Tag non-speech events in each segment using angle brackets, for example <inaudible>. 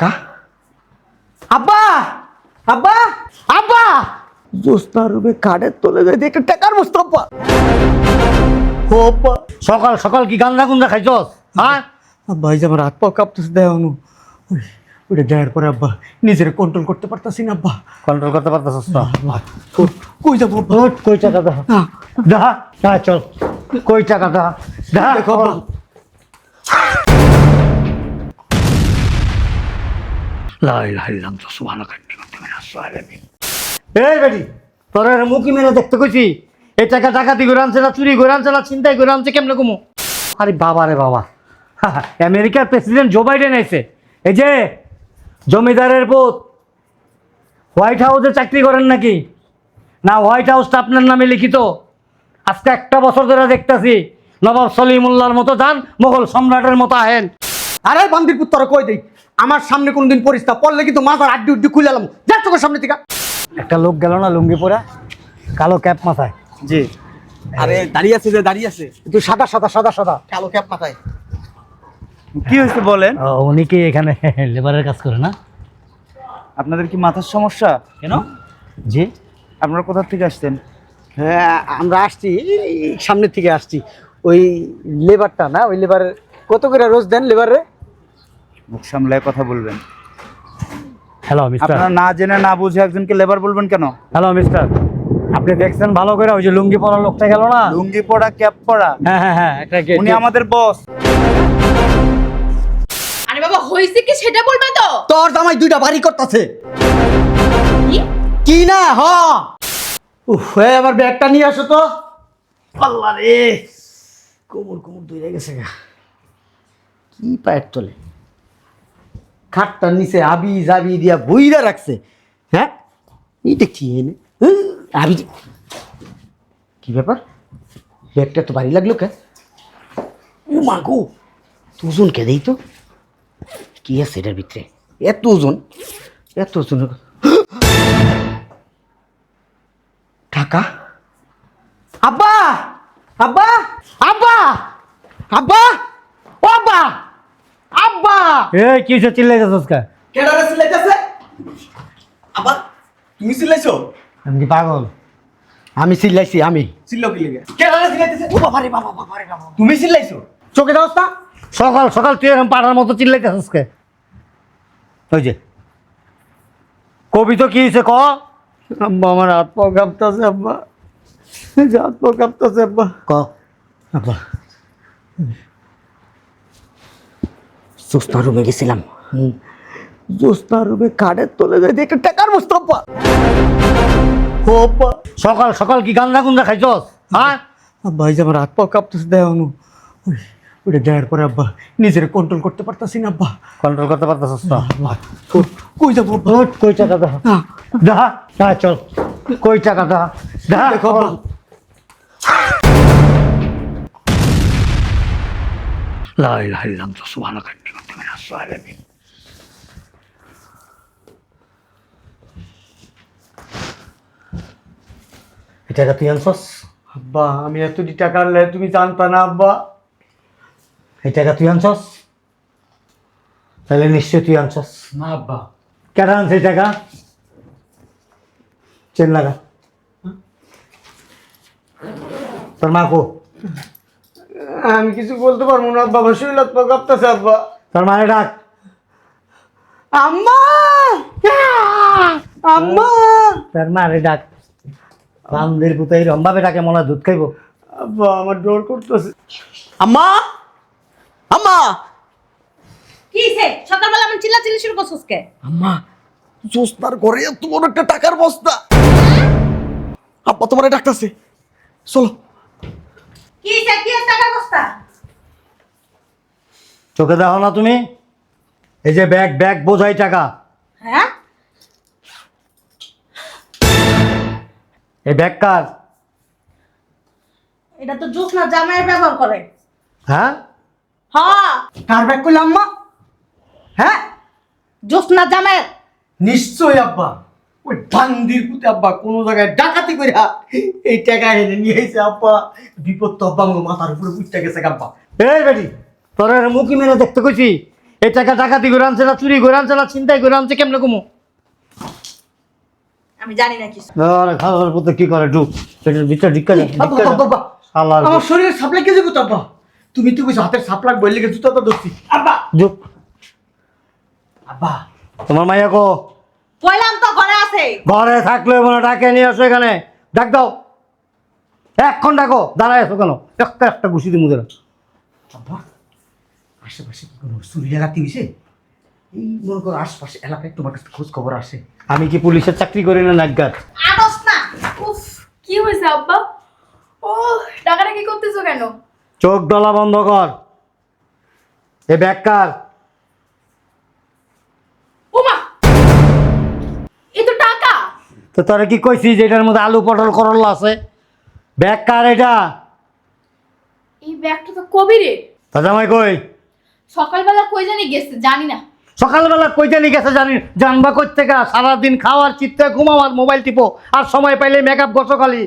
টাকা আব্বা! আব্বা! আব্বা! জোস্তার রুমে কার্ডের তোলে যাই একটা টাকার বস্তা আব্বা। ও আব্বা! সকাল সকাল কি গান্দা গুন্দা খাইছস? হ্যাঁ? আব্বা এই যে আমার হাত পাও কাঁপতেছে দেয় অনু। ওইটা দেওয়ার পরে আব্বা নিজের কন্ট্রোল করতে পারতাছি না আব্বা। কন্ট্রোল করতে পারতেছস না কই- যাব কই টাকা দা দা দা চল। কই টাকা দা দা দেখো বেটি দেখতে এই টাকা চুরি কমু আরে বাবা রে বাবা। আমেরিকার প্রেসিডেন্ট জো বাইডেন এই যে, জমিদারের পুত। হোয়াইট হাউসে চাকরি করেন নাকি? না, হোয়াইট হাউসটা আপনার নামে লিখিত। আজকে একটা বছর ধরে দেখতাছি, নবাব সলিমুল্লাহর মতো যান, মোগল সম্রাটের মতো আহেন। আরে বান্দির পুত্র কই দেই? আমার সামনে কোনদিন পরিস্তা পড়লে কিন্তু মাথার আড্ডি উড্ডি খুলে এলাম যা চোখের সামনে থেকে। একটা লোক গেল না লুঙ্গি পরা? কালো ক্যাপ মাথায়। জি। আরে দাঁড়িয়ে আছে যে দাঁড়িয়ে আছে। একটু সাদা সাদা সাদা সাদা। কালো ক্যাপ মাথায়। কি হয়েছে বলেন? ও, উনি কি এখানে <laughs> লেবারের কাজ করে না? আপনাদের কি মাথার সমস্যা? কেন? জি। আপনারা কোথা থেকে আসতেন হ্যাঁ আমরা আসছি এই সামনের থেকে আসছি। ওই লেবারটা না ওই লেবার কত করে রোজ দেন লেবারে মুখ সামলায় কথা বলবেন। হ্যালো মিস্টার আপনারা না জেনে না বুঝে একজনকে লেবার বলবেন কেন? হ্যালো মিস্টার আপনি দেখছেন ভালো করে ওই যে লুঙ্গি পরা লোকটা গেল না? লুঙ্গি পড়া ক্যাপ পড়া হ্যাঁ হ্যাঁ হ্যাঁ একটা উনি আমাদের বস আরে বাবা হয়েছে কি সেটা বলবে তো? তোর জামাই দুইটা বাড়ি করতেছে। কি? কি না হ? উফ এ, আবার ব্যাগটা নিয়ে আসো তো। আল্লাহ রে কোমর কোমর দুই গেছে গা। কি পায়ের তলে? খাটটার নিচে আবি জাবি দিয়া বইরা রাখছে। হ্যাঁ? এইটা কি এনে? আবি কি ব্যাপার? ব্যাগটা তো ভারী লাগল কে ও মা গো ওজন কে দেই তো। কি আছে এটার ভিতরে? এত ওজন এত ওজন টাকা আব্বা! আব্বা! আব্বা! আব্বা! ও আব্বা! আব্বা! এই কি হচ্ছে চিল্লাই যাচ্ছিস কা কেডারে সিলাইতেছে আবার তুমি সিলাইছো আমি কি পাগল? আমি চিল্লাইছি আমি। সিল্লো কি লেগে? কেডারে সিলাইতেছে ও বাবা রে বাবা বাবা রে বাবা। তুমি চোখে দাও না? সকাল সকাল তুই এরকম পাড়ার মতো চিল্লাই যাচ্ছিস কে ওই যে। কবি তো কি হয়েছে ক? আব্বা আমার হাত পাও কাঁপতেছে আব্বা। হাত পাও কাঁপতেছে আব্বা। ক? আব্বা। জোস্তা রুমে গেছিলাম। জোস্তা রুমে কার্ডের তোলে যাই একটা টাকার বস্তা ও সকাল সকাল কি গান্দা গুন্দা খাইছস? হ্যাঁ আব্বা এই যে আমার হাত পাও কাঁপতেছে দেয় অনু। ওইটা দেওয়ার পরে আব্বা নিজের কন্ট্রোল করতে পারতাছি না আব্বা। কন্ট্রোল করতে পারতেছস না? কই- যাব কই টাকা দা দা দা চল। কই টাকা দা দা দেখো আব্বা লা ইলাহা ইল্লাল্লাহ সুবহানাকা ইন্নী কুনতু মিনাস সালিমিন তুই আনছস আব্বা আমি এতটি টাকা আনলে তুমি জানতা না আব্বা এই টাকা তুই আনছস তাহলে নিশ্চয় তুই আনছস না আব্বা কেটা আনছে এই টাকা চেন লাগা তোর মা কো আমি কিছু বলতে পারব না আব্বা আমার শরীর পা কাঁপতেছে আব্বা। তোর মায়ের ডাক। আম্মা! আম্মা! তোর মারে ডাক। রামদের পুতাই রম্বাবে ডাকে মনে হয় দুধ খাইবো। আব্বা আমার ডর করতেছে। আম্মা! আম্মা! কি সে সকালবেলা আমি চিল্লা চিল্লি শুরু করছিস কে? আম্মা জোস্তার ঘরে এত বড় একটা টাকার বস্তা। আব্বা তোমার ডাকতেছে। চলো। কি কি এর বস্তা চোখে দেখো না তুমি? এই যে ব্যাগ ব্যাগ বোঝাই টাকা। হ্যাঁ? এই ব্যাগ কার? এটা তো জোসনা জামাইয়ের ব্যবহার করে। হ্যাঁ? হ্যাঁ কার ব্যাগ আম্মা? হ্যাঁ? জোসনা জামাইয়ের? নিশ্চয় আব্বা। ওই বান্দির পুতে আব্বা কোন জায়গায় ডাকাতি করে এই টাকা এনে নিয়ে এসে আব্বা। বিপদ তো আব্বা আমার মাথার উপরে উঠতে গেছে আব্বা। এই বেটি তোর মুখি মেরে দেখতে কইছি। এই টাকা ডাকাতি করে আনছে না চুরি করে আনছে না চিন্তাই করে আনছে কেমনে কমু? আমি জানি না কিছু। আরে খাওয়ার পথে কি করে ঢুক। পেটের ভিতরে ঢিক্কা যা আব্বা, আব্বা, আব্বা, আব্বা। শালার আমার শরীরে সাপ্লাই কে যাব তো আব্বা? তুমি তো কইছো হাতের তো আব্বা! ঢুক। আব্বা! তোমার মাইয়া কো? কইলাম তো ঘরে আছে। ঘরে থাকলে মনে ডাকে নিয়ে আসো এখানে। ডাক দাও। এক্ষণ ডাকো। দাঁড়ায় আছো কেন? একটা একটা ঘুষি দিলাম আব্বা আশেপাশে কি কোনো চুরি লাগাতে হয়েছে এই মনে করো আশপাশে এলাকায় তোমার কাছে খোঁজ খবর আসে। আমি কি পুলিশের চাকরি করি না নাটগার আদস না। উফ কি হয়েছে আব্বা? ও টাকাটা কি করতেছো কেন? চোখ ডলা বন্ধ কর। এ ব্যাগ কার তো তোরা কি কইছি যে এটার মধ্যে আলু পটল করলা আছে? ব্যাগ কার এটা? এই ব্যাগটা তো কবিরের তা জামাই কই? সকালবেলা কই জানি গেছে জানি না। সকালবেলা কই জানি গেছে জানি জানবা কই থেকে সারাদিন খাওয়ার চিত্তে ঘুমাওয়ার মোবাইল টিপো আর সময় পাইলে মেকআপ বসো খালি।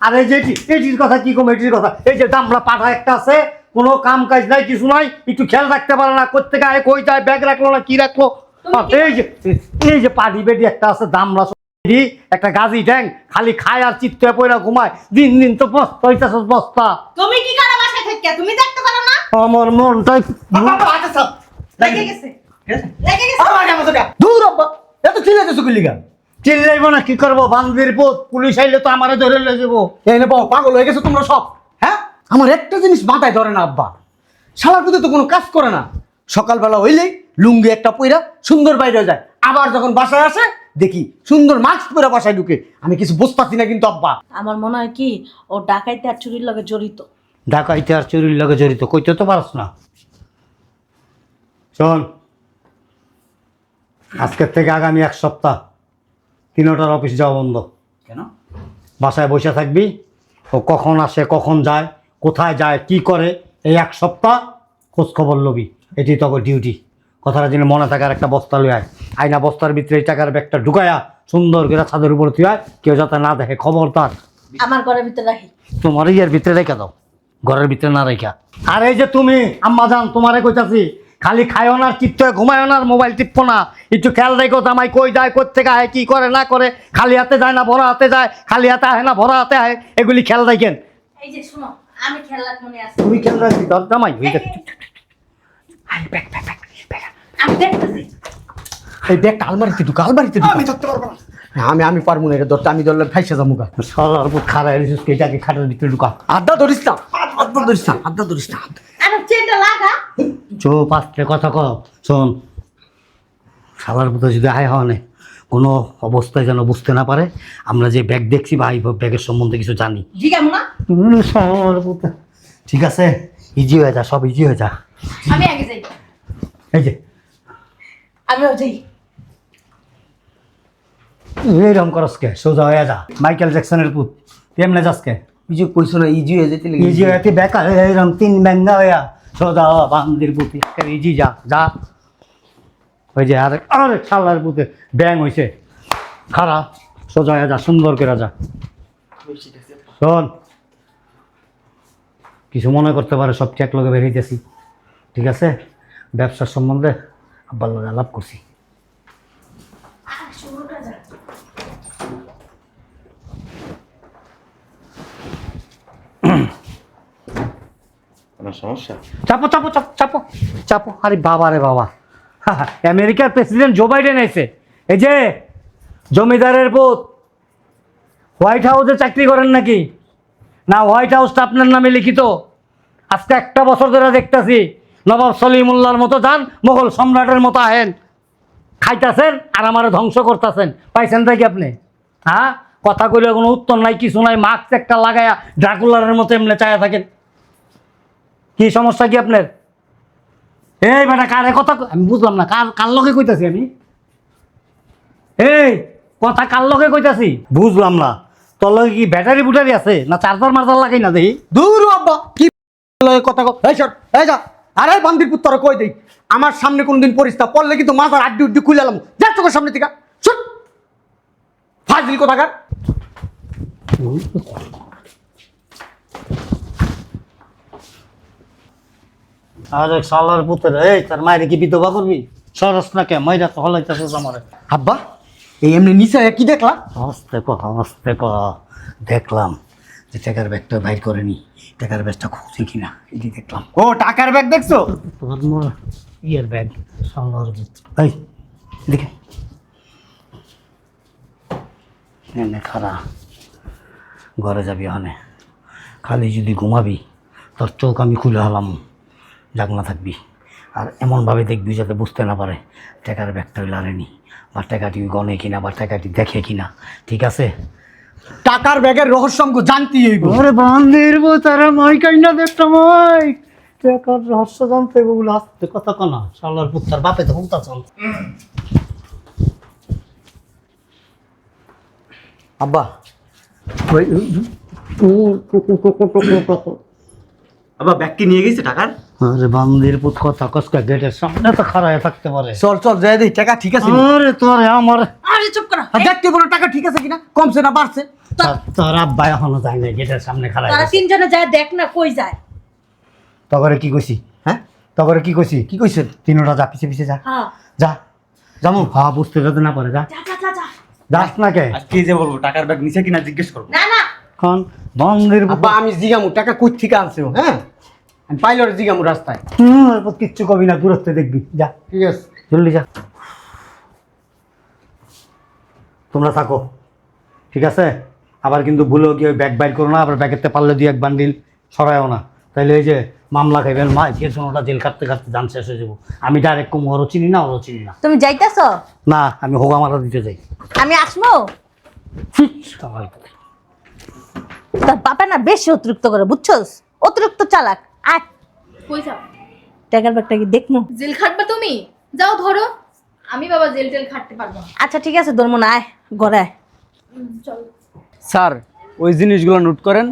আর এই যে এটি- এটির কথা কি কম এটির কথা? এই যে দামলা পাঠা একটা আছে কোনো কাম কাজ নাই কিছু নাই একটু খেয়াল রাখতে পারে না। কোথ থেকে আয় কই যায় ব্যাগ রাখল না কি রাখল? এই যে এই যে পাটি বেটি একটা আছে দামলা একটা গাজি ট্যাং খালি খায় আর চিত্তে পয়লা ঘুমায়। দিন দিন তো বস্তা হইতেছে বস্তা। তুমি কি করো বাসায় থেকে? তুমি দেখতে পারো না? আমার মনটাই আব্বা আব্বা হাতে সাপ লেগে গেছে। লেগে গেছে? আমার কেমন দূর আব্বা। এত চিল্লাইবো না কি করব? বান্দির পোত পুলিশ আইলে তো আমারে ধরে লয়ে যাব। এই নে বাবা পাগল হয়ে গেছো তোমরা সব হ্যাঁ? আমার একটা জিনিস মাথায় ধরে না আব্বা। শালার পুজো তো কোনো কাজ করে না। সকালবেলা হইলেই লুঙ্গি একটা পইরা সুন্দর বাইরে যায়। আবার যখন বাসায় আসে দেখি সুন্দর মাস্ক পরে বাসায় ঢুকে। আমি কিছু বুঝতেছি না কিন্তু আব্বা। আমার মনে হয় কি ও ডাকাইতে আর চুরির লগে জড়িত। ডাকাইতে আর চুরির লগে জড়িত কইতে তো পারস না। শোন আজকের থেকে আগামী এক সপ্তাহ তিনটার অফিস যাওয়া বন্ধ। কেন? বাসায় বসে থাকবি ও কখন আসে কখন যায় কোথায় যায় কি করে এই এক সপ্তাহ খোঁজ খবর লবি। এটি তখন ডিউটি কথাটা যেন মনে থাকার একটা বস্তা লই আয়। আয়না বস্তার ভিতরে এই টাকার ব্যাগটা ঢুকায়া সুন্দর করে ছাদের উপরে তুই আয় কেউ যাতে না দেখে খবর তার। আমার ঘরের ভিতরে রাখি। তোমার ইয়ের ভিতরে রেখে দাও ঘরের ভিতরে না রেখা। আর এই যে তুমি আম্মা যান তোমারে কইতাছি খালি খায়ও না চিত্ত ঘুমায়ও না মোবাইল টিপো না। একটু খেয়াল রেখো জামাই কই যায় কোথ থেকে আয় কি করে না করে খালি হাতে যায় না ভরা হাতে যায় খালি হাতে আহে না ভরা হাতে আহে এগুলি খেয়াল রাখেন। এই যে শুনো আমি মনে আছি। তুমি খেয়াল রাখবি তোর জামাই ওই দেখ। আমি দেখতেছি। এই ব্যাগটা আলমারিতে ঢুকা আলমারিতে ঢুকা। আমি ধরতে পারব না। আমি আমি পারব না এটা ধরতে। আমি ধরলে ফাইসে যাব গা। সরার উপর খাড়া এসেছিস এটাকে খাটার ভিতরে ঢুকা। আড্ডা ধরিস না আড্ডা ধরিস না আড্ডা ধরিস না। আরে চেনটা লাগা। চোপ আসতে কথা কও। শোন সালার মতো যদি আয় হওয়া নেই কোনো অবস্থায় যেন বুঝতে না পারে আমরা যে ব্যাগ দেখছি বা এই ব্যাগের সম্বন্ধে কিছু জানি। ঠিক আছে? ইজি হয়ে যা সব ইজি হয়ে যা। আমি আগে যাই। এই যে। আমিও যাই এইরকম করস কে? সোজা হয়ে যা। মাইকেল জ্যাকসনের পুত। কেমনে যাস কে? যে কইছো না ইজি হয়ে যেতে ইজি হয়ে তুই বেকা এইরকম তিন ব্যাঙ্গা হইয়া। সোজা হওয়া বান্দির পুতি। ইজি যা যা। ওই যে আরে আরে শালার পুতে ব্যাং হইছে। খারা সোজা হয়ে যা সুন্দর করে যা। শোন। কিছু মনে করতে পারে সব চেক লগে বেরিয়েছি ঠিক আছে? ব্যবসার সম্বন্ধে আব্বার লগে আলাপ করছি। সমস্যা? চাপো চাপো চাপো চাপো চাপো। আরে বাবা রে বাবা। <laughs> আমেরিকার প্রেসিডেন্ট জো বাইডেন আইছে। এই যে জমিদারের পুত। হোয়াইট হাউসে চাকরি করেন নাকি? না হোয়াইট হাউসটা আপনার নামে লিখিত। আজকে একটা বছর ধরে দেখতেছি। নবাব সলিমুল্লাহর মতো যান, মোগল সম্রাটের মতো আহেন। খাইতাছেন আর আমারে ধ্বংস করতেছেন। পাইছেন তাই কি আপনি? হ্যাঁ? কথা কইলে কোনো উত্তর নাই, কিছু নাই, মাস্ক একটা লাগায়া ড্রাকুলারের মতো এমনি চায়া থাকেন। কি সমস্যা কি আপনার? এই বেটা, কারে কথা আমি বুঝলাম না, কার কার লগে কইতাছি আমি? এই, কথা কার লগে কইতাছি? বুঝলাম না। তোর লগে কি ব্যাটারি বুটারি আছে, না চার্জার মার্জার লাগাই না দেখি? দূর কি কথা এই সর, এই যা। আরে বান্দির পুত্র কই দেই? আমার সামনে কোনদিন পরিস্তা পড়লে কিন্তু মাথার আড্ডি উড্ডি খুলে এলাম। যা চোখের সামনে থেকে ছুট। ফাজিল কোথাকার? আরে শালার পুতের এই তার মায়ের কি বিধবা করবি? সরস না কে? মাইরা তো হলাইতেছিস আমার আব্বা এই এমনি নিচে কি দেখলা? হস্তে ক হস্তে ক। দেখলাম। যে টাকার ব্যাগটা বাইর করেনি টাকার ব্যাগটা খুঁজে কিনা এটি দেখলাম। ও টাকার ব্যাগ দেখছ? তোর মোর ইয়ের ব্যাগ পুত এই দেখে এনে খারা ঘরে যাবি ওখানে। খালি যদি ঘুমাবি তোর চোখ আমি খুলে হলাম জাগনা থাকবি। আর এমনভাবে দেখবি যাতে বুঝতে না পারে টাকার ব্যাগটা লারেনি বা টাকাটি গনে কিনা বা টাকাটি দেখে কিনা। ঠিক আছে? টাকার ব্যাগের রহস্য জানতে হইব ওরে বান্দির বো তারা মই কাইনা দেখতো মই টাকার রহস্য জানতে বলে আসতে কথা কনা শালার পুত্তার বাপে তো হুমতা চল আব্বা আব্বা ব্যাগ কি নিয়ে গেছে টাকার আরে বান্দির পুত কথা কসকা গেটের সামনে তো খাড়ায় থাকতে পারে। চল চল যাই দিই টাকা ঠিক আছে আরে তোরে আমার আরে চুপ করো। আর দেখতে বলো টাকা ঠিক আছে কিনা? কমছে না বাড়ছে। তোর আব্বা এখনও যায় না গেটের সামনে খাড়ায় তারা তিনজনে যায় দেখ না কই যায়। তগরে কি কইছি? হ্যাঁ? তগরে কি কইছি? কি কইছেন তিনোটা যা পিছে পিছে যা। হ্যাঁ। যা যামু। হ্যাঁ বুঝতে যাতে না পারে যা। যা যা যা যা। যাস না কে? কি যে বলব টাকার ব্যাগ নিচে কিনা জিজ্ঞেস করব। না না। বন্দির আব্বা আমি জিগামু টাকা কই থেকে আনছে হ্যাঁ? আমি পাইলট জিগামু রাস্তায়। হুম এরপর কিচ্ছু কবি না দূরত্বে দেখবি। যা। ঠিক আছে। জলদি যা। তোমরা থাকো। ঠিক আছে? আবার কিন্তু ভুলেও ওই ব্যাগ বাইর করো না আবার ব্যাগেতে পারলে দুই এক বান্ডিল সরায়ও না। তাইলে এই যে মামলা খাইবেন মা যে ওটা জেল কাটতে কাটতে জান শেষ হয়ে যাব। আমি ডাইরেক্ট কম ওরও চিনি না ওরও চিনি না। তুমি যাইতাছ? না আমি হোগা মারা দিতে যাই। আমি আসব? বাপা না বেশি অতিরিক্ত করে বুঝছস? অতিরিক্ত চালাক। আয় কই যাও? টাকার ব্যাগটা কি দেখমু? জেল খাটবা তুমি? যাও ধরো। আমি বাবা জেল টেল খাটতে পারব না। আচ্ছা ঠিক আছে ধর্ম না আয় ঘরে আয়। চলো। স্যার ওই জিনিসগুলো নোট করেন।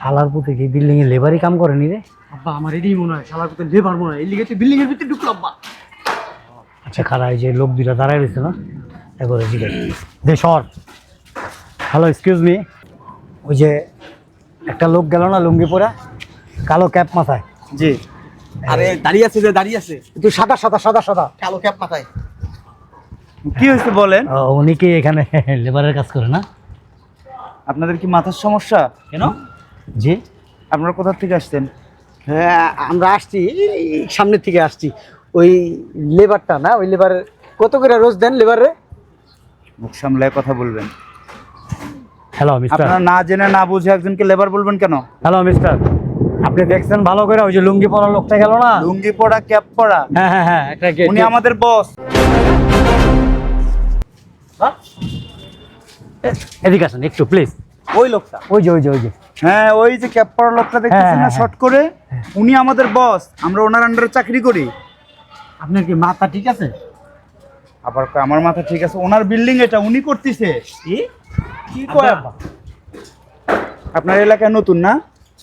শালার পুতে কি বিল্ডিং এ লেবারই কাম করেনি রে? আব্বা আমার এটাই মনে হয় শালার কোথায় লেবার মনে হয়। এই লিগে বিল্ডিং এর ভিতরে ঢুকলো আব্বা। আচ্ছা খারা এই যে লোক দুটা দাঁড়ায় রয়েছে না? একবারে জিজ্ঞেস দে সর। হ্যালো এক্সকিউজ মি ওই যে একটা লোক গেল না লুঙ্গি পরা? কালো ক্যাপ মাথায়। জি। আরে দাঁড়িয়ে আছে যে দাঁড়িয়ে আছে। একটু সাদা সাদা সাদা সাদা। কালো ক্যাপ মাথায়। কি হয়েছে বলেন? ও, উনি কি এখানে <laughs> লেবারের কাজ করে না? আপনাদের কি মাথার সমস্যা? কেন? জি? আপনারা কোথা থেকে আসতেন হ্যাঁ আমরা আসছি সামনের থেকে আসছি। ওই লেবারটা না ওই লেবার কত করে রোজ দেন লেবারে? মুখ সামলায় কথা বলবেন। হ্যালো মিস্টার আপনারা না জেনে না বুঝে একজনকে লেবার বলবেন কেন? হ্যালো মিস্টার আপনি দেখছেন ভালো করে ওই যে লুঙ্গি পরা লোকটা গেল না? লুঙ্গি পরা ক্যাপ পরা। হ্যাঁ হ্যাঁ হ্যাঁ একটা উনি আমাদের বস এদিকে আসেন একটু প্লিজ ওই লোকটা। ওই যে ওই যে ওই যে। হ্যাঁ ওই যে ক্যাপ পরা লোকটা দেখতেছেন হ্যাঁ, না হ্যাঁ, শর্ট করে? উনি আমাদের বস আমরা ওনার আন্ডারে চাকরি করি। আপনার কি মাথা ঠিক আছে? আবার কয়, আমার মাথা ঠিক আছে। ওনার বিল্ডিং এটা উনি করতেছে। কি? কি কয় আব্বা? আপনার এলাকায় নতুন না?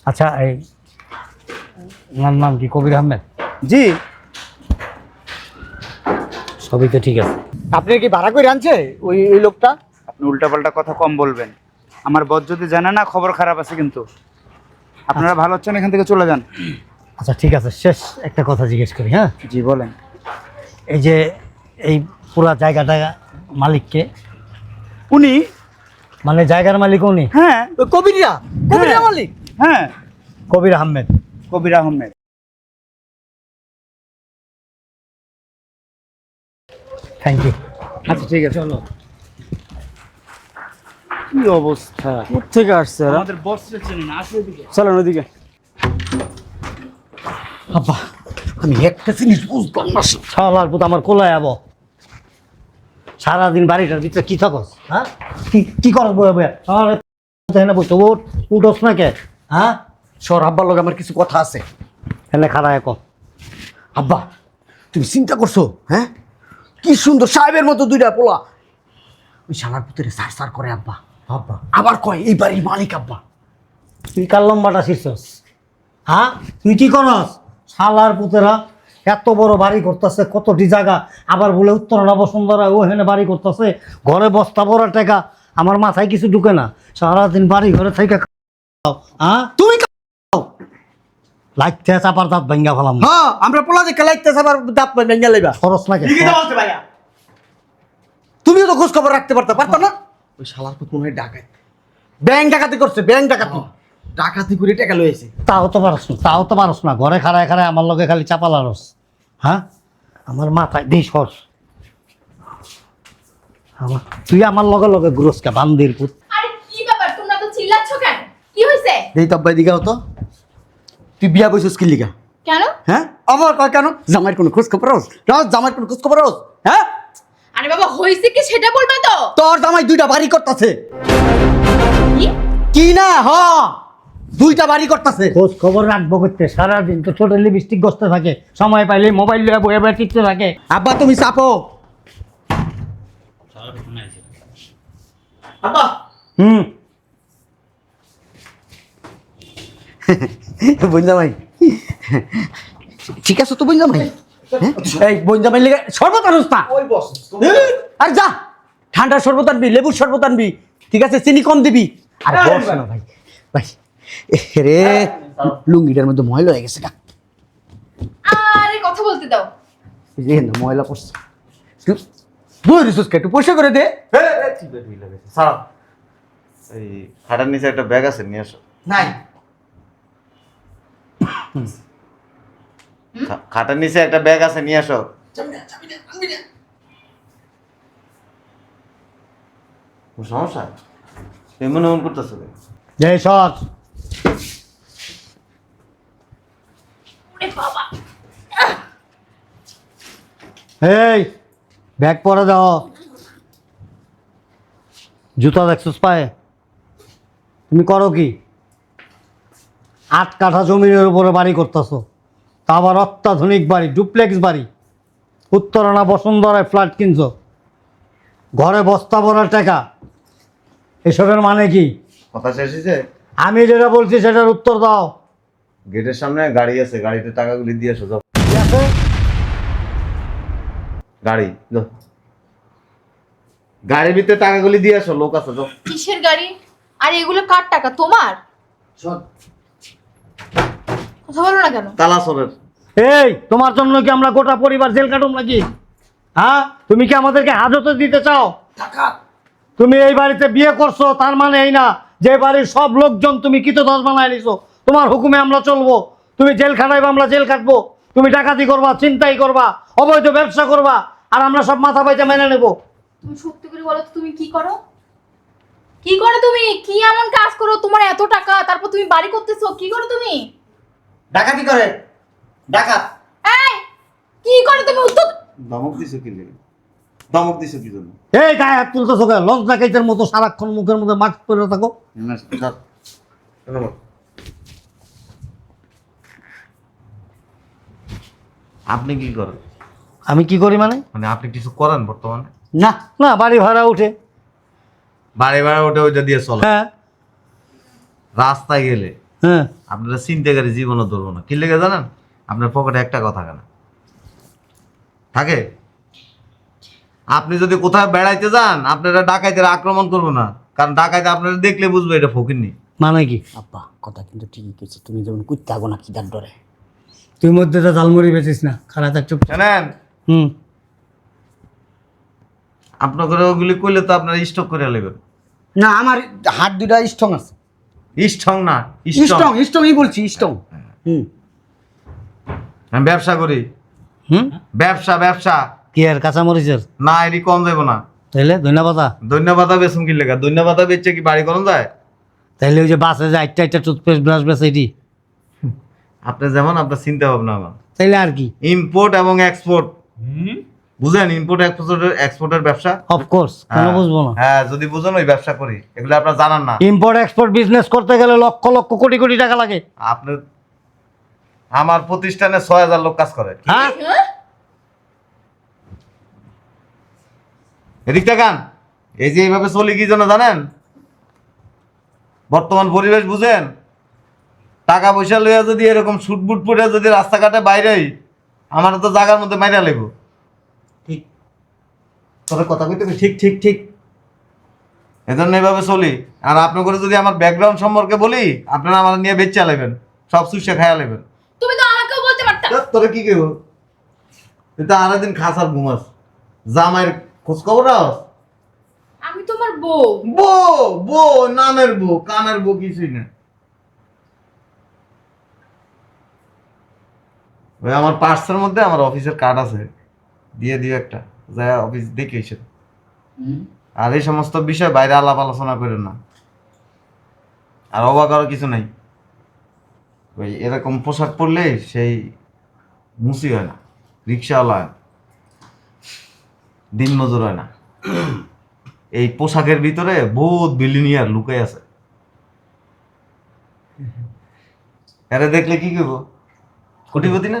আচ্ছা এই ওনার নাম কি কবির আহমেদ? জি। সবই তো ঠিক আছে। আপনি কি ভাড়া করে আনছে ওই ওই লোকটা? আপনি উল্টাপাল্টা কথা কম বলবেন। আমার বস যদি জানে না খবর খারাপ আছে কিন্তু। আপনারা ভালো হচ্ছেন এখান থেকে চলে যান। আচ্ছা ঠিক আছে শেষ একটা কথা জিজ্ঞেস করি হ্যাঁ? জি বলেন। এই যে এই পুরা জায়গাটা মালিককে? উনি? মানে জায়গার মালিক উনি? হ্যাঁ। ওই কবিরিয়া কবিরিয়া হ্যাঁ। মালিক। হ্যাঁ। কবির আহমেদ। কবির আহমেদ। থ্যাংক ইউ আচ্ছা ঠিক আছে। চলো। কি অবস্থা? থেকে আসছে আমাদের বস চেনে না আসলে দিকে চলেন ওদিকে আব্বা আমি একটা জিনিস বুঝলাম না। শালার পুত আমার কোলায় আবো। সারাদিন বাড়িটার ভিতরে কি থাকস হ্যাঁ? কি কি করস বয়ে বয়ে? শালার না বসে উঠ উঠোস না কে? হ্যাঁ? সর আব্বার লগে আমার কিছু কথা আছে। এনে খারা এক আব্বা তুমি চিন্তা করছ হ্যাঁ? কি সুন্দর সাহেবের মতো দুইটা পোলা। ওই শালার পুত্রে সার সার করে আব্বা। আব্বা আবার কয় এই বাড়ির মালিক আব্বা। তুই কার লম্বাটা শিরছস হ্যাঁ? তুই কি করস? শালার পুতেরা এত বড় বাড়ি করতেছে কতটি জায়গা? আবার বলে উত্তরণা বসুন্ধরা ওখানে বাড়ি করতেছে। ঘরে বস্তা বড় টাকা আমার মাথায় কিছু ঢুকে না। সারাদিন বাড়ি ঘরে থেকে হ্যাঁ? তুমি লাইতে চাপার দাঁত ভাঙ্গা ফেলাম। হ্যাঁ আমরা পোলা দেখে লাইতে আবার দাঁত পাই ভেঙে লাইবা। খরচ নাকি তুমিও তো খোঁজ খবর রাখতে পারতে পারতো না? ওই শালার পুত মনে হয় ডাকাত। ব্যাংক ডাকাতি করছে ব্যাংক ডাকাতি। ডাকাতি করে টাকা লয়েছে তাও তো পারস না তাও তো পারস না। ঘরে খাড়ায় খাড়ায় আমার লগে খালি চাপা লারস হ্যাঁ? আমার মাথায় দিস হস আমার তুই আমার লগে লগে গুরসকা বান্দির পুত। আরে কি ব্যাপার? তোমরা তো চিল্লাচ্ছ কেন? কি হয়েছে দেই তব্বাই দিকে হতো। তুই বিয়া বইছিস কি লিগা? কেন? হ্যাঁ? আমার কয় কেন? জামাইয়ের কোনো খোঁজ খবর রোজ জামাইয়ের কোনো খোঁজ খবর রোজ হ্যাঁ? আরে বাবা হয়েছে কি সেটা বলবে তো? তোর জামাই দুইটা বাড়ি করতেছে। কি? কি না হ? দুইটা বাড়ি করতেছে। খোঁজ খবর রাখব করতে সারাদিন তো ছোট লিপস্টিক গসতে থাকে। সময় পাইলে মোবাইল লিয়ে বয়ে বয়ে টিপতে থাকে। আব্বা তুমি চাপো। আব্বা। হুম। বঞ্জামাই ঠিক আছে তো বঞ্জামাই এই বঞ্জামাই লেগে শরবত আনুস না। আর যা ঠান্ডা শরবত আনবি লেবুর শরবত আনবি ঠিক আছে চিনি কম দিবি। আর বস না ভাই ভাই রে লুঙ্গিটার মধ্যে ময়লা হয়ে গেছে গা। আরে কথা বলতে দাও। এই না ময়লা পড়ছে। বই একটু পয়সা করে দে। স্যার এই খাটার নিচে একটা ব্যাগ আছে নিয়ে আসো। নাই। খাটার নিচে একটা ব্যাগ আছে নিয়ে আসো। করতেছো জয় এই ব্যাগ পরে দাও। জুতা দেখছিস পায়ে? তুমি করো কি? আট কাঠা জমির উপরে বাড়ি করতেছো। তা আবার অত্যাধুনিক বাড়ি ডুপ্লেক্স বাড়ি। উত্তরণা বসুন্ধরায় ফ্ল্যাট কিনছো। ঘরে বস্তা ভরার টাকা। এসবের মানে কি? কথা শেষ হয়েছে? আমি যেটা বলছি সেটার উত্তর দাও। গেটের সামনে গাড়ি আছে গাড়িতে টাকাগুলি দিয়ে আসো যাও। গাড়ি যাও। গাড়ির ভিতরে টাকাগুলি দিয়ে আসো লোক আছে যাও। কিসের গাড়ি? আরে এগুলো কার টাকা? তোমার? কথা বলো না কেন? তালাসরের। এই তোমার জন্য কি আমরা গোটা পরিবার জেল কাটুম নাকি? হ্যাঁ? তুমি কি আমাদেরকে হাজতে দিতে চাও? তুমি এই বাড়িতে বিয়ে করছ তার মানে এই না যে বাড়ির সব লোকজন তুমি কিত দশ বানায় নিছো। তোমার হুকুমে আমরা চলবো। তুমি জেল খাটাইবা আমরা জেল কাটবো। তুমি ডাকাতি করবা চিন্তাই করবা অবৈধ ব্যবসা করবা আর আমরা সব মাথা পাইতে মেনে নেব। তুমি সত্যি করে বলো তুমি কি করো? কি করো তুমি? কি এমন কাজ করো? তোমার এত টাকা তারপর তুমি বাড়ি করতেছো কি করো তুমি? ডাকাতি করে? ডাকাত। এই কি করো তুমি উত্তর ধমক দিছো কি লেগে? ধমক দিছো কি জন্য? এই গায়ে হাত তুলতেছো কেন? লঞ্চ ডাকাইতের মতো সারাক্ষণ মুখের মধ্যে মাস্ক পরে থাকো। না। শোনো বল। আপনি কি করেন? আমি কি করি মানে? মানে আপনি কিছু করেন বর্তমানে? না না বাড়ি ভাড়া উঠে। বাড়ি ভাড়া ওটা ওইটা দিয়ে চলে। হ্যাঁ। রাস্তায় গেলে হ্যাঁ। আপনারা চিন্তাকারী জীবনও ধরবো না। কি লেগে জানেন? আপনার পকেটে একটা কথা কেন? থাকে? আপনি যদি কোথাও বেড়াইতে যান আপনারা ডাকাইতে আক্রমণ করব না। কারণ ডাকাইতে আপনারা দেখলে বুঝবে এটা ফকিরনি মানে কি? আব্বা কথা কিন্তু ঠিকই কইছে। তুমি যেমন কুত্তে আগো না কি দার। ডরে তুই মধ্যে তো ঝালমুড়ি বেচিস না। খারাপ থাক চুপ জানেন হুম। আপনাকে ওগুলি করলে তো আপনারা স্টক করে নেবেন না আমার হাত দুটা স্ট্রং আছে। স্ট্রং না স্ট্রং স্ট্রং স্ট্রংই বলছি স্ট্রং হুম। আমি ব্যবসা করি। হুম? ব্যবসা ব্যবসা। কি আর কাঁচামরিচের? না এটি কম যাব না। তাইলে ধন্যবাদ ধন্যবাদ বেসুন কি লেখা ধন্যবাদ বেচছে কি বাড়ি করুন যায়? তাইলে ওই যে বাসে যে একটা একটা টুথপেস্ট ব্রাশ বেছে এটি। আপনি যেমন আপনার চিন্তা ভাবনা আমার। তাইলে আর কি? ইম্পোর্ট এবং এক্সপোর্ট বুঝেন ইম্পোর্ট এক্সপোর্টের এক্সপোর্টের ব্যবসা? অফকোর্স কেন হ্যাঁ। বুঝব না। হ্যাঁ যদি বুঝেন ওই ব্যবসা করি। এগুলো আপনারা জানান না। ইম্পোর্ট এক্সপোর্ট বিজনেস করতে গেলে লক্ষ লক্ষ কোটি কোটি টাকা লাগে। আপনার আমার প্রতিষ্ঠানে ছয় হাজার লোক কাজ করে। হ্যাঁ? এদিক তাকান। এই যে এইভাবে চলি কি জন্য জানেন? বর্তমান পরিবেশ বুঝেন? টাকা পয়সা লইয়া যদি এরকম শুটবুট পরে যদি রাস্তাঘাটে বাইরে আমার তো জায়গার মধ্যে মাইরা ঠিক তোর কথা কইতে ঠিক ঠিক ঠিক। এজন্য এইভাবে চলি। আর আপনি করে যদি আমার ব্যাকগ্রাউন্ড সম্পর্কে বলি আপনারা আমার নিয়ে বেচা লেবেন সব সুইসে খায়া লেবেন তুমি তো আমাকেও বলতে পারতা। তোরা কি কেউ তুই তো আরেকদিন খাসার ঘুমাস। জামাইয়ের খোঁজ খবর রাখস? আমি তোমার বউ। বউ বউ নামের বউ কানের বউ কিছুই না। ওই আমার পার্সের মধ্যে আমার অফিসের কার্ড আছে। দিয়ে দিও একটা। যা অফিস দেখে এসে আর এই সমস্ত বিষয় বাইরে আলাপ আলোচনা করেন না। আর অবাক আরও কিছু নাই। ওই এরকম পোশাক পরলে সেই মুসি হয় না রিক্সাওয়ালা হয় না, দিন মজুর হয় না। এই পোশাকের ভিতরে বহুত বিলিনিয়ার লুকাই আছে। আরে দেখলে কি কইব? কোটিপতি না?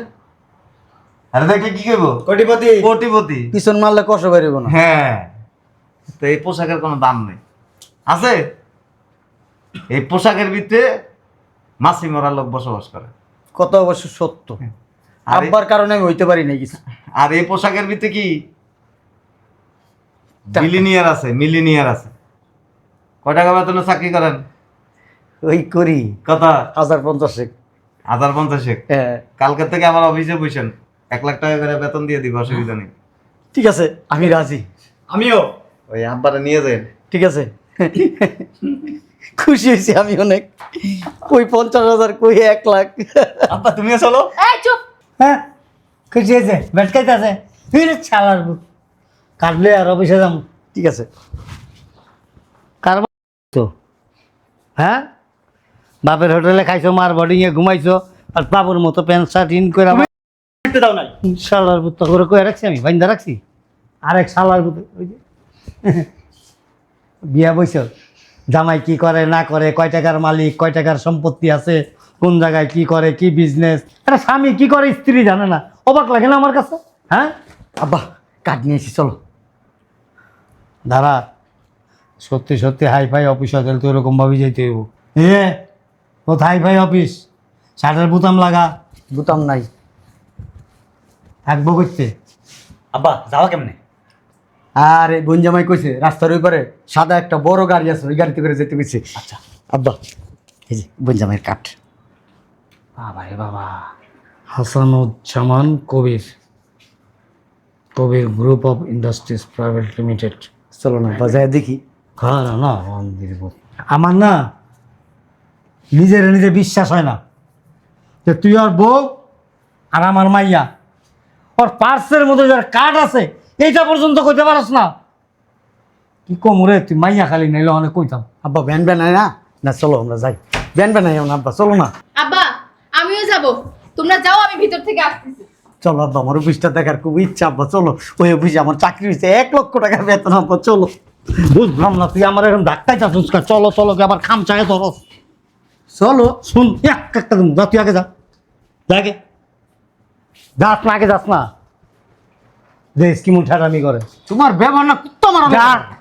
আরে দেখলে কি কইব? কোটিপতি। কোটিপতি। পিছন মারলে কষ্ট পারিব না। হ্যাঁ। তো এই পোশাকের কোনো দাম নেই। আছে? এই পোশাকের ভিতরে মাসি মরা লোক বসবাস করে। কত অবশ্য সত্য। আরে- আব্বার কারণে আমি হইতে পারি না কিছু। আর এই পোশাকের ভিতরে কি? মিলিনিয়ার আছে মিলিনিয়ার আছে। কয় টাকা বেতনে চাকরি করেন? ওই করি। কথা হাজার পঞ্চাশেক। হাজার পঞ্চাশে হ্যাঁ। কালকে থেকে আমার অফিসে বসেন। এক লাখ টাকা করে বেতন দিয়ে দিব অসুবিধা নেই। ঠিক আছে আমি রাজি। আমিও। ওই আব্বারে নিয়ে যান ঠিক আছে। খুশি হয়েছি আমি অনেক। কই পঞ্চাশ হাজার কই এক লাখ। আব্বা তুমিও চলো। চুপ। হ্যাঁ খুশি হয়েছে বেটকাইতে আছে তুই ছালার বুক কাটলে আর অফিসে যাম ঠিক আছে। তো। হ্যাঁ? বাপের হোটেলে খাইছো মার বোর্ডিংয়ে ঘুমাইছো আর বাবুর মতো প্যান্ট শার্ট ইন করে দেখতে দাও নাই। শালার বুত করে কয়ে রাখছি আমি বাইন্দা রাখছি। আরেক শালার বুত ওই যে। বিয়া বইছ। জামাই কি করে না করে কয় টাকার মালিক কয় টাকার সম্পত্তি আছে কোন জায়গায় কি করে কি বিজনেস আরে স্বামী কি করে স্ত্রী জানে না। অবাক লাগে না আমার কাছে? হ্যাঁ? আব্বা কাট নিয়েছি চলো। দাঁড়া। সত্যি সত্যি হাই ফাই অফিস হোটেল তো এরকম ভাবে যেতে হইব। এ ও হাই ফাই অফিস? শার্টের বোতাম লাগা। বুতাম নাই। থাকব করতে আব্বা যাওয়া কেমনে? আর এই বোন জামাই কইছে রাস্তার ওই পারে সাদা একটা বড় গাড়ি আছে ওই গাড়িতে করে যেতে কইছে। আচ্ছা আব্বা। এই যে বোন জামাইয়ের কাঠ। বাবা রে বাবা। Hasanuzzaman Kabir Kabir group of industries private limited. চলো না বাজায় দেখি। হ্যাঁ না না মন্দির বল। আমার না নিজের নিজে বিশ্বাস হয় না যে তুই আর বউ আর আমার মাইয়া। ওর পার্সের মধ্যে যার কার্ড আছে এইটা পর্যন্ত কইতে পারস না। কি কম রে তুই মাইয়া খালি নাইলে অনেক কইতাম। আব্বা ব্যান ব্যান না? না চলো আমরা যাই। ব্যান ব্যান না আব্বা চলো না। আব্বা আমিও যাব। তোমরা যাও আমি ভিতর থেকে আসতেছি। চলো আব্বা আমার অফিসটা দেখার খুব ইচ্ছা আব্বা চলো। ওই অফিসে আমার চাকরি হয়েছে এক লক্ষ টাকা বেতন আব্বা চলো। বুঝলাম না তুই আমার এরকম ধাক্কাই চাচ্ছিস কেন? চলো চলো কি আবার খাম চায় ধরো চলো শুন এক একটা দিন যা তুই আগে যা। যা আগে। যাস না আগে যাস না। যে স্কিম উঠারামি করে। তোমার ব্যবহার না কুত্তা মারা যা।